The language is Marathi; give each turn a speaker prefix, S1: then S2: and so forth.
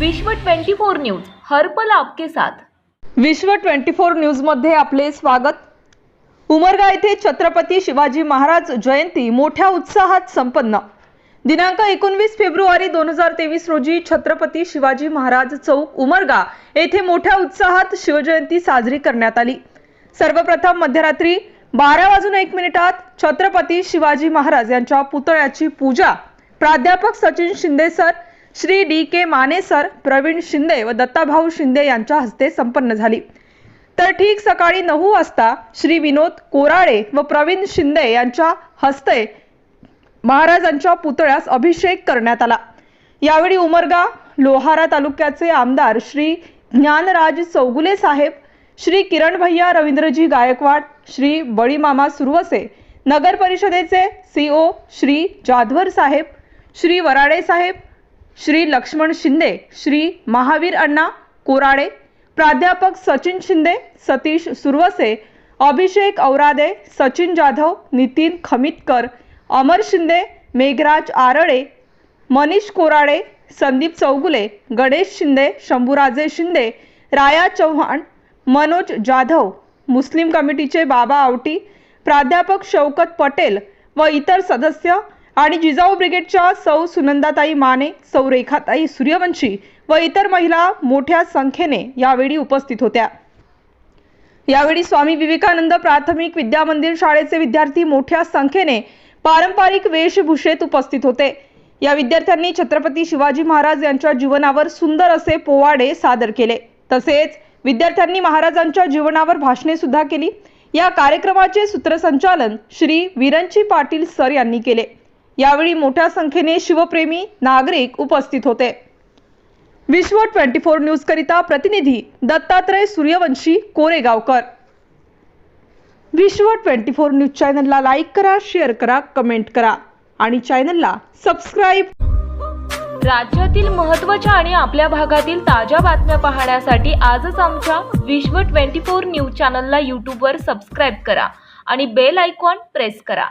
S1: विश्व 24 न्यूज हर्पल आपके साथ.
S2: विश्व 24 न्यूजमध्ये आपले स्वागत. उमरगा येथे छत्रपती शिवाजी महाराज जयंती मोठ्या उत्साहात संपन्न. दिनांक एकोणवीस फेब्रुवारी दोन हजार तेवीस रोजी छत्रपती शिवाजी महाराज चौक उमरगा येथे मोठ्या उत्साहात शिवजयंती साजरी करण्यात आली. सर्वप्रथम मध्यरात्री बारा वाजून एक मिनिटात छत्रपती शिवाजी महाराज यांच्या पुतळ्याची पूजा प्राध्यापक Sachin Shinde sir Shri D K Mane sir Praveen Shinde व दत्ताभाऊ शिंदे यांच्या हस्ते संपन्न झाली. तर ठीक सकाळी नऊ वाजता श्री विनोद कोराळे व प्रवीण शिंदे यांच्या हस्ते महाराजांच्या पुतळ्यास अभिषेक करण्यात आला. यावेळी उमरगा लोहारा तालुक्याचे आमदार श्री ज्ञानराज चौगुले साहेब श्री किरण भैया रवींद्रजी गायकवाड श्री बळीमामा सुरवसे नगर परिषदेचे सीओ श्री जाधवर साहेब श्री वराडे साहेब श्री लक्ष्मण शिंदे श्री महावीर अण्णा कोराडे प्राध्यापक सचिन शिंदे सतीश सुरवसे अभिषेक औरादे सचिन जाधव नितीन खमितकर अमर शिंदे मेघराज आरळे मनीष कोराडे संदीप चौगुले गणेश शिंदे शंभूराजे शिंदे राया चव्हाण मनोज जाधव मुस्लिम कमिटीचे बाबा आवटी प्राध्यापक शौकत पटेल व इतर सदस्य आणि जिजाऊ ब्रिगेडच्या सौ सुनंदाताई माने सौ रेखाताई सूर्यवंशी व इतर महिला मोठ्या संख्येने यावेळी उपस्थित होत्या. यावेळी स्वामी विवेकानंद प्राथमिक विद्या मंदिर शाळेचे विद्यार्थी मोठ्या संख्येने पारंपरिक वेशभूषेत उपस्थित होते. या विद्यार्थ्यांनी छत्रपती शिवाजी महाराज यांच्या जीवनावर सुंदर असे पोवाडे सादर केले. तसेच विद्यार्थ्यांनी महाराजांच्या जीवनावर भाषणे सुद्धा केली. या कार्यक्रमाचे सूत्रसंचालन श्री विरंची पाटील सर यांनी केले. यावेळी मोठ्या संख्येने शिवप्रेमी नागरिक उपस्थित होते. विश्व ट्वेंटी फोर न्यूज करिता प्रतिनिधी Dattatray Suryavanshi Koregaonkar. Vishwa twenty four news चॅनलला लाईक करा शेअर करा कमेंट करा आणि चॅनलला सबस्क्राईब.
S1: राज्यातील महत्त्वाच्या आणि आपल्या भागातील ताज्या बातम्या पाहण्यासाठी आजच आमच्या विश्व 24 न्यूज चॅनलला यूट्यूबवर सबस्क्राईब करा आणि बेल आयकॉन प्रेस करा.